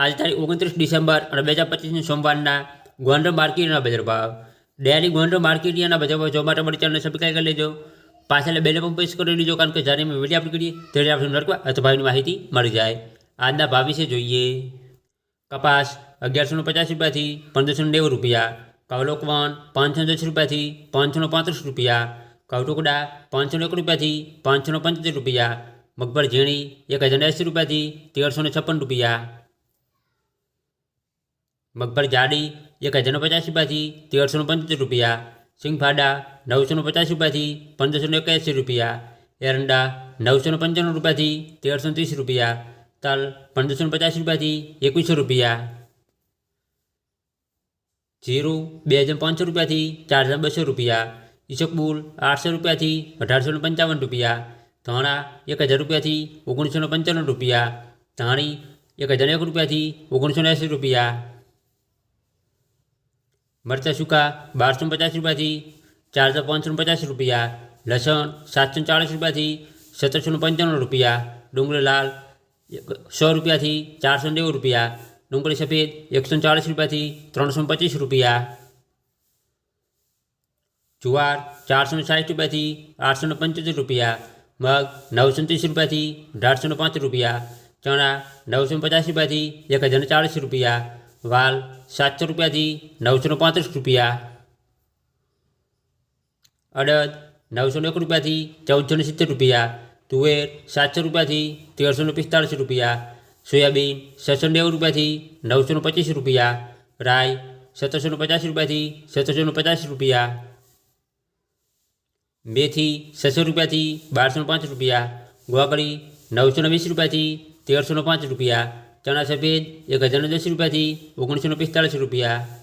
આજે તારીખ ઓગણત્રીસ ડિસેમ્બર અને બે હજાર પચીસની સોમવારના ગોંડલ માર્કેટના બજાર ભાવ ડેરી ગોંડલ માર્કેટના બજાર ભાવ જોવા માટે મળી ચેનલને સબસ્ક્રાઈબ કરી લેજો પાછળ બેલ પણ પ્રેસ કરી લેજો કારણ કે જ્યારે અમે વિડીયો અપલોડ કરીએ ત્યારે આપણે નરકવા અથવા ભાવની માહિતી મળી જાય આજના ભાવ વિશે જોઈએ કપાસ અગિયારસો ને પચાસ રૂપિયાથી પંદરસો ને નેવું રૂપિયા કવલોકવન પાંચસો દસ રૂપિયાથી પાંચસો પાંત્રીસ રૂપિયા કવટુકડા પાંચસો એક રૂપિયાથી પાંચસો પંચોતેર રૂપિયા મગબર ઝીણી એક હજાર એંસી રૂપિયાથી તેરસો ને છપ્પન રૂપિયા મગબર જાડી, એક હજાર પચાસ રૂપિયાથી તેરસોનો પંચોતેર રૂપિયા. સિંગફાડા, નવસોનો પચાસ રૂપિયાથી પંદરસોને એક્યાસી રૂપિયા. એરંડા નવસો પંચાણું રૂપિયાથી તેરસો ત્રીસ રૂપિયા. તલ પંદરસો પચાસ રૂપિયાથી એકવીસો રૂપિયા. જીરું, બે હજાર પાંચસો રૂપિયાથી ચાર હજાર બસો રૂપિયા. ઈસકબુલ આઠસો રૂપિયાથી અઢારસો પંચાવન રૂપિયા. ધાણા, એક હજાર રૂપિયાથી ઓગણીસો પંચાણું રૂપિયા. ધાણી, એક હજાર એક રૂપિયાથી ઓગણીસો એંસી રૂપિયા. મરચાં સૂકા બારસો પચાસ રૂપિયાથી ચાર હજાર પાંચસો પચાસ રૂપિયા લસણ સાતસો ચાળીસ રૂપિયાથી સત્તરસો પંચાણું રૂપિયા ડુંગળી લાલ સો રૂપિયાથી ચારસો નેવું રૂપિયા ડુંગળી સફેદ એકસો ચાળીસ રૂપિયાથી ત્રણસો પચીસ રૂપિયા જુવાર ચારસો સાઠ રૂપિયાથી આઠસો પંચોતેર રૂપિયા મગ નવસો ત્રીસ રૂપિયાથી અઢારસો પાંચ રૂપિયા ચણા નવસો પચાસ રૂપિયાથી એક હજાર ચાળીસ રૂપિયા વાલ સાતસો રૂપિયાથી નવસો પાંત્રીસ રૂપિયા. અડદ નવસો એક રૂપિયાથી ચૌદસો સિત્તેર રૂપિયા. તુવેર સાતસો રૂપિયાથી તેરસો પિસ્તાળીસ રૂપિયા. સોયાબીન છસો નેવું રૂપિયાથી નવસો પચીસ રૂપિયા. રાઈ સત્તરસો પચાસ રૂપિયાથી સત્તરસો પચાસ રૂપિયા. મેથી છસો રૂપિયાથી બારસો પાંચ રૂપિયા. ગોગળી નવસો વીસ રૂપિયાથી તેરસો પાંચ રૂપિયા. ચણા સફેદ એક હજાર દસ રૂપિયાથી ઓગણીસો ને પિસ્તાળીસ રૂપિયા.